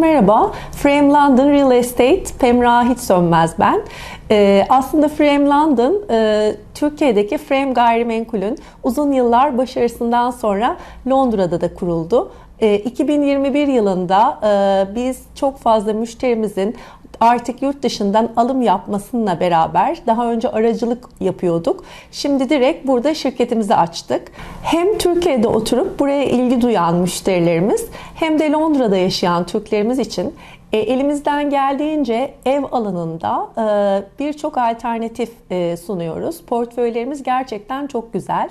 merhaba. Frame London Real Estate, Pemra Hiç Sönmez ben. Ee, aslında Frame London, e, Türkiye'deki Frame Gayrimenkul'ün uzun yıllar başarısından sonra Londra'da da kuruldu. E, 2021 yılında e, biz çok fazla müşterimizin artık yurt dışından alım yapmasıyla beraber daha önce aracılık yapıyorduk. Şimdi direkt burada şirketimizi açtık. Hem Türkiye'de oturup buraya ilgi duyan müşterilerimiz hem de Londra'da yaşayan Türklerimiz için e, elimizden geldiğince ev alanında e, birçok alternatif e, sunuyoruz. Portföylerimiz gerçekten çok güzel.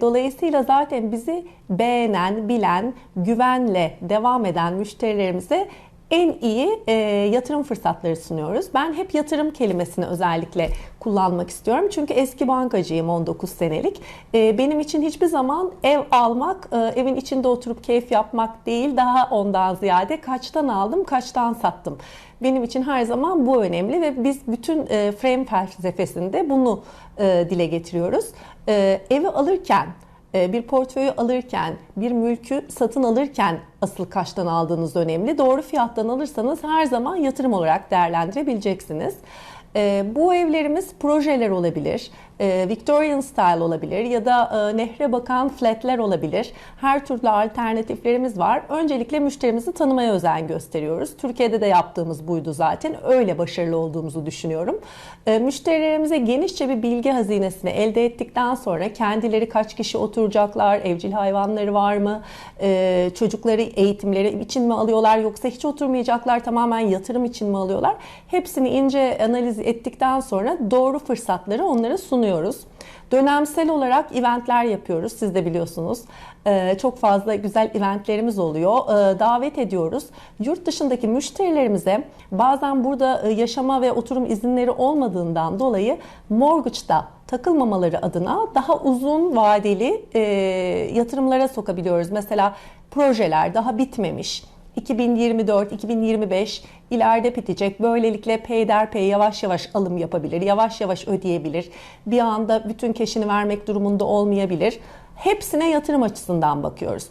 Dolayısıyla zaten bizi beğenen, bilen, güvenle devam eden müşterilerimize en iyi e, yatırım fırsatları sunuyoruz. Ben hep yatırım kelimesini özellikle kullanmak istiyorum. Çünkü eski bankacıyım 19 senelik. E, benim için hiçbir zaman ev almak, e, evin içinde oturup keyif yapmak değil, daha ondan ziyade kaçtan aldım, kaçtan sattım. Benim için her zaman bu önemli ve biz bütün e, frame felsefesinde bunu e, dile getiriyoruz. E, evi alırken bir portföyü alırken, bir mülkü satın alırken asıl kaçtan aldığınız önemli. Doğru fiyattan alırsanız her zaman yatırım olarak değerlendirebileceksiniz. E, bu evlerimiz projeler olabilir, e, Victorian style olabilir ya da nehre bakan flatler olabilir. Her türlü alternatiflerimiz var. Öncelikle müşterimizi tanımaya özen gösteriyoruz. Türkiye'de de yaptığımız buydu zaten. Öyle başarılı olduğumuzu düşünüyorum. Müşterilerimize genişçe bir bilgi hazinesini elde ettikten sonra kendileri kaç kişi oturacaklar, evcil hayvanları var mı, çocukları eğitimleri için mi alıyorlar yoksa hiç oturmayacaklar tamamen yatırım için mi alıyorlar? Hepsini ince analiz ettikten sonra doğru fırsatları onlara sunuyoruz. Dönemsel olarak eventler yapıyoruz. Siz de biliyorsunuz. Ee, çok fazla güzel eventlerimiz oluyor. Ee, davet ediyoruz. Yurt dışındaki müşterilerimize bazen burada e, yaşama ve oturum izinleri olmadığından dolayı mortgage'da takılmamaları adına daha uzun vadeli e, yatırımlara sokabiliyoruz. Mesela projeler daha bitmemiş 2024-2025 ileride bitecek. Böylelikle peyderpey yavaş yavaş alım yapabilir, yavaş yavaş ödeyebilir. Bir anda bütün keşini vermek durumunda olmayabilir. Hepsine yatırım açısından bakıyoruz.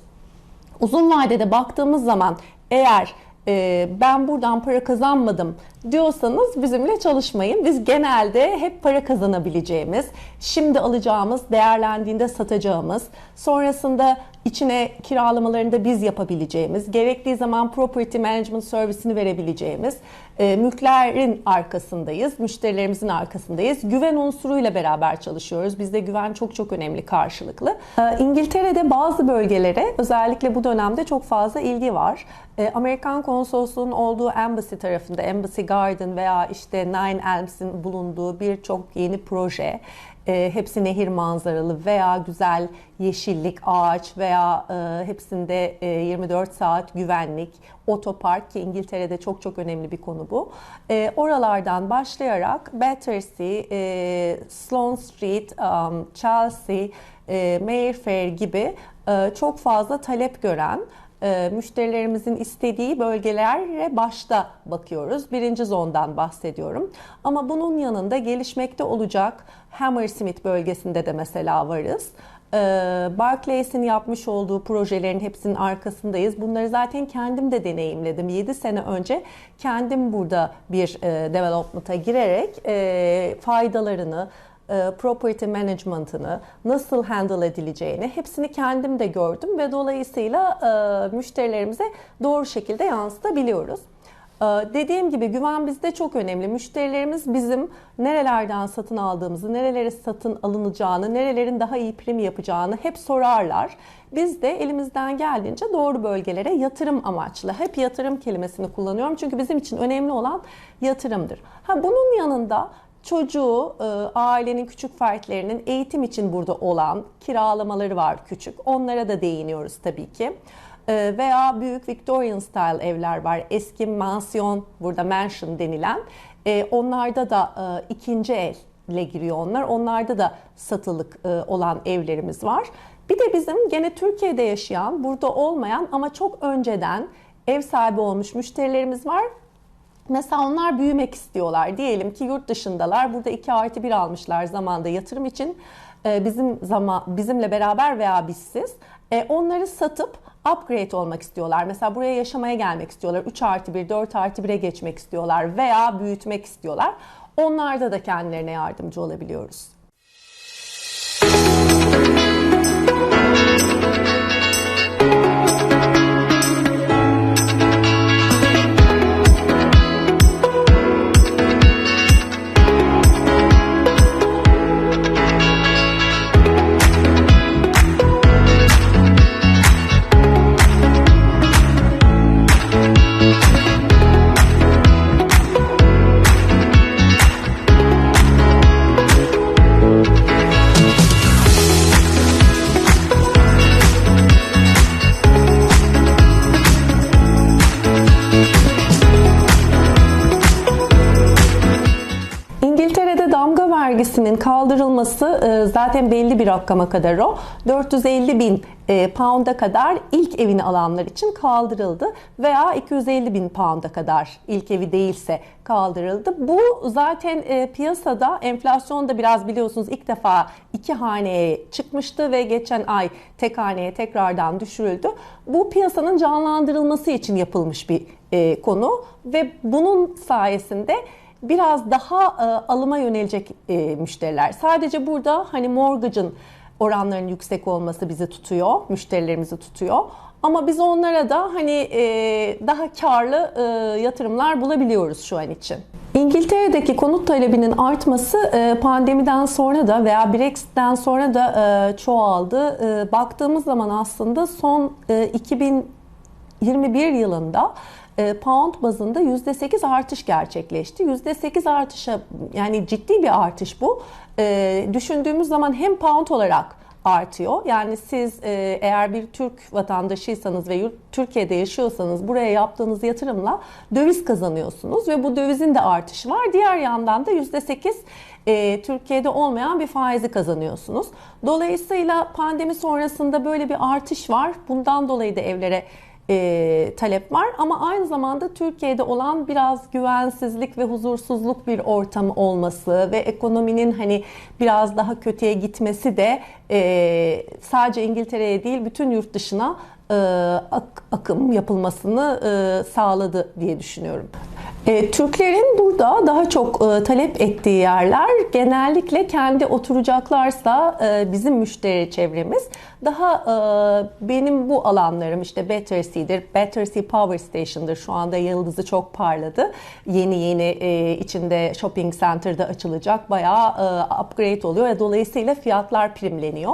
Uzun vadede baktığımız zaman eğer e, ben buradan para kazanmadım diyorsanız bizimle çalışmayın. Biz genelde hep para kazanabileceğimiz, şimdi alacağımız, değerlendiğinde satacağımız, sonrasında içine kiralamalarını da biz yapabileceğimiz, gerektiği zaman property management servisini verebileceğimiz e, mülklerin arkasındayız, müşterilerimizin arkasındayız. Güven unsuruyla beraber çalışıyoruz. Bizde güven çok çok önemli karşılıklı. E, İngiltere'de bazı bölgelere özellikle bu dönemde çok fazla ilgi var. E, Amerikan konsolosluğunun olduğu embassy tarafında, Embassy Garden veya işte Nine Elms'in bulunduğu birçok yeni proje e, hepsi nehir manzaralı veya güzel yeşillik, ağaç veya e, hepsinde e, 24 saat güvenlik, otopark ki İngiltere'de çok çok önemli bir konu bu. E, oralardan başlayarak Battersea, e, Sloane Street, um, Chelsea, e, Mayfair gibi e, çok fazla talep gören e, müşterilerimizin istediği bölgelere başta bakıyoruz. Birinci zondan bahsediyorum. Ama bunun yanında gelişmekte olacak Hammersmith bölgesinde de mesela varız. E, Barclays'in yapmış olduğu projelerin hepsinin arkasındayız. Bunları zaten kendim de deneyimledim. 7 sene önce kendim burada bir e, development'a girerek e, faydalarını, e, property management'ını nasıl handle edileceğini hepsini kendim de gördüm ve dolayısıyla e, müşterilerimize doğru şekilde yansıtabiliyoruz. E, dediğim gibi güven bizde çok önemli. Müşterilerimiz bizim nerelerden satın aldığımızı, nerelere satın alınacağını, nerelerin daha iyi prim yapacağını hep sorarlar. Biz de elimizden geldiğince doğru bölgelere yatırım amaçlı. Hep yatırım kelimesini kullanıyorum çünkü bizim için önemli olan yatırımdır. Ha bunun yanında çocuğu, e, ailenin küçük fertlerinin eğitim için burada olan kiralamaları var küçük. Onlara da değiniyoruz tabii ki. E, veya büyük Victorian style evler var. Eski mansiyon, burada mansion denilen. E, onlarda da ikinci elle giriyor onlar. Onlarda da satılık olan evlerimiz var. Bir de bizim gene Türkiye'de yaşayan, burada olmayan ama çok önceden ev sahibi olmuş müşterilerimiz var. Mesela onlar büyümek istiyorlar. Diyelim ki yurt dışındalar. Burada 2 artı 1 almışlar zamanda yatırım için. Ee, bizim zaman bizimle beraber veya bizsiz E, onları satıp upgrade olmak istiyorlar. Mesela buraya yaşamaya gelmek istiyorlar. 3 artı 1, 4 artı 1'e geçmek istiyorlar veya büyütmek istiyorlar. Onlarda da kendilerine yardımcı olabiliyoruz. İngiltere'de vergisinin kaldırılması e, zaten belli bir rakama kadar o. 450 bin e, pound'a kadar ilk evini alanlar için kaldırıldı veya 250 bin pound'a kadar ilk evi değilse kaldırıldı. Bu zaten e, piyasada enflasyonda biraz biliyorsunuz ilk defa iki haneye çıkmıştı ve geçen ay tek haneye tekrardan düşürüldü. Bu piyasanın canlandırılması için yapılmış bir konu ve bunun sayesinde biraz daha e, alıma yönelecek e, müşteriler. Sadece burada hani mortgage'ın oranlarının yüksek olması bizi tutuyor, müşterilerimizi tutuyor. Ama biz onlara da hani e, daha karlı e, yatırımlar bulabiliyoruz şu an için. İngiltere'deki konut talebinin artması e, pandemiden sonra da veya Brexit'ten sonra da e, çoğaldı. E, baktığımız zaman aslında son e, 2021 yılında pound bazında %8 artış gerçekleşti. %8 artışa yani ciddi bir artış bu. E, düşündüğümüz zaman hem pound olarak artıyor. Yani siz e, eğer bir Türk vatandaşıysanız ve yurt, Türkiye'de yaşıyorsanız buraya yaptığınız yatırımla döviz kazanıyorsunuz ve bu dövizin de artışı var. Diğer yandan da %8 e, Türkiye'de olmayan bir faizi kazanıyorsunuz. Dolayısıyla pandemi sonrasında böyle bir artış var. Bundan dolayı da evlere e, talep var. Ama aynı zamanda Türkiye'de olan biraz güvensizlik ve huzursuzluk bir ortam olması ve ekonominin hani biraz daha kötüye gitmesi de e, sadece İngiltere'ye değil bütün yurt dışına e, ak, akım yapılmasını e, sağladı diye düşünüyorum. E, Türklerin burada daha çok talep ettiği yerler genellikle kendi oturacaklarsa bizim müşteri çevremiz daha benim bu alanlarım işte Battersea'dir, Battersea Power Station'dır şu anda yıldızı çok parladı. Yeni yeni içinde shopping center'da açılacak bayağı upgrade oluyor. Dolayısıyla fiyatlar primleniyor.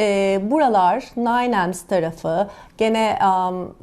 E, buralar Nine Elms tarafı, gene um,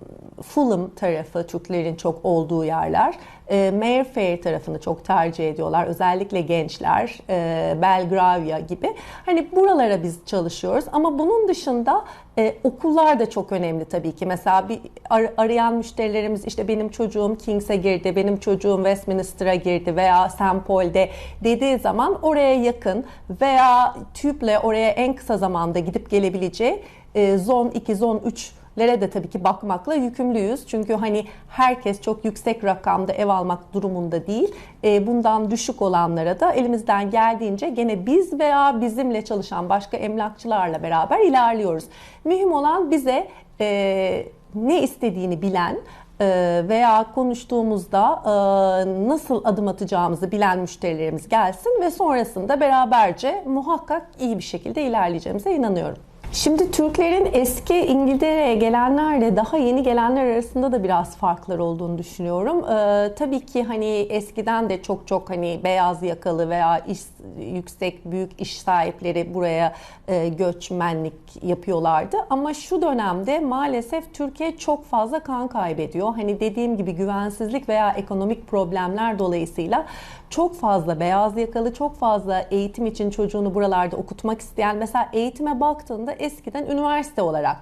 Fulham tarafı Türklerin çok olduğu yerler. E, Mayfair tarafını çok tercih ediyorlar. Özellikle gençler, e, Belgravia gibi. Hani buralara biz çalışıyoruz ama bunun dışında e, okullar da çok önemli tabii ki. Mesela bir ar- arayan müşterilerimiz işte benim çocuğum Kings'e girdi, benim çocuğum Westminster'a girdi veya St. Paul'de dediği zaman oraya yakın veya tüple oraya en kısa zamanda gidip gelebileceği e, zon 2, zon 3 lere de tabii ki bakmakla yükümlüyüz. Çünkü hani herkes çok yüksek rakamda ev almak durumunda değil. E, bundan düşük olanlara da elimizden geldiğince gene biz veya bizimle çalışan başka emlakçılarla beraber ilerliyoruz. Mühim olan bize e, ne istediğini bilen, e, veya konuştuğumuzda e, nasıl adım atacağımızı bilen müşterilerimiz gelsin ve sonrasında beraberce muhakkak iyi bir şekilde ilerleyeceğimize inanıyorum. Şimdi Türklerin eski İngiltere'ye gelenlerle daha yeni gelenler arasında da biraz farklar olduğunu düşünüyorum. Ee, tabii ki hani eskiden de çok çok hani beyaz yakalı veya iş, yüksek büyük iş sahipleri buraya e, göçmenlik yapıyorlardı. Ama şu dönemde maalesef Türkiye çok fazla kan kaybediyor. Hani dediğim gibi güvensizlik veya ekonomik problemler dolayısıyla çok fazla beyaz yakalı, çok fazla eğitim için çocuğunu buralarda okutmak isteyen mesela eğitime baktığında eskiden üniversite olarak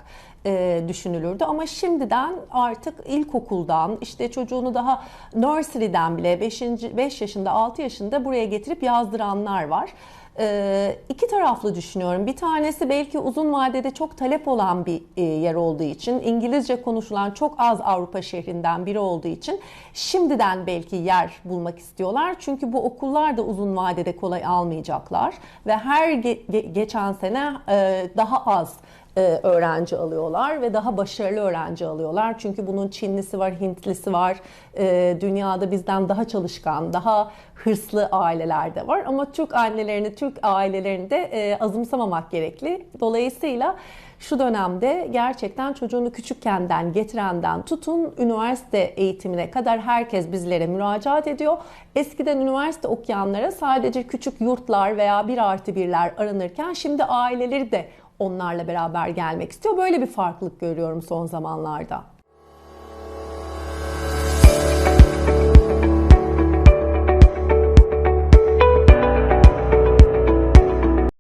e, düşünülürdü ama şimdiden artık ilkokuldan işte çocuğunu daha nursery'den bile 5. 5 yaşında 6 yaşında buraya getirip yazdıranlar var e, iki taraflı düşünüyorum. Bir tanesi belki uzun vadede çok talep olan bir e, yer olduğu için, İngilizce konuşulan çok az Avrupa şehrinden biri olduğu için şimdiden belki yer bulmak istiyorlar. Çünkü bu okullar da uzun vadede kolay almayacaklar ve her ge- geçen sene e, daha az öğrenci alıyorlar ve daha başarılı öğrenci alıyorlar. Çünkü bunun Çinlisi var, Hintlisi var. E, dünyada bizden daha çalışkan, daha hırslı aileler de var. Ama Türk annelerini, Türk ailelerini de e, azımsamamak gerekli. Dolayısıyla şu dönemde gerçekten çocuğunu küçükkenden getirenden tutun üniversite eğitimine kadar herkes bizlere müracaat ediyor. Eskiden üniversite okuyanlara sadece küçük yurtlar veya bir artı birler aranırken şimdi aileleri de onlarla beraber gelmek istiyor. Böyle bir farklılık görüyorum son zamanlarda.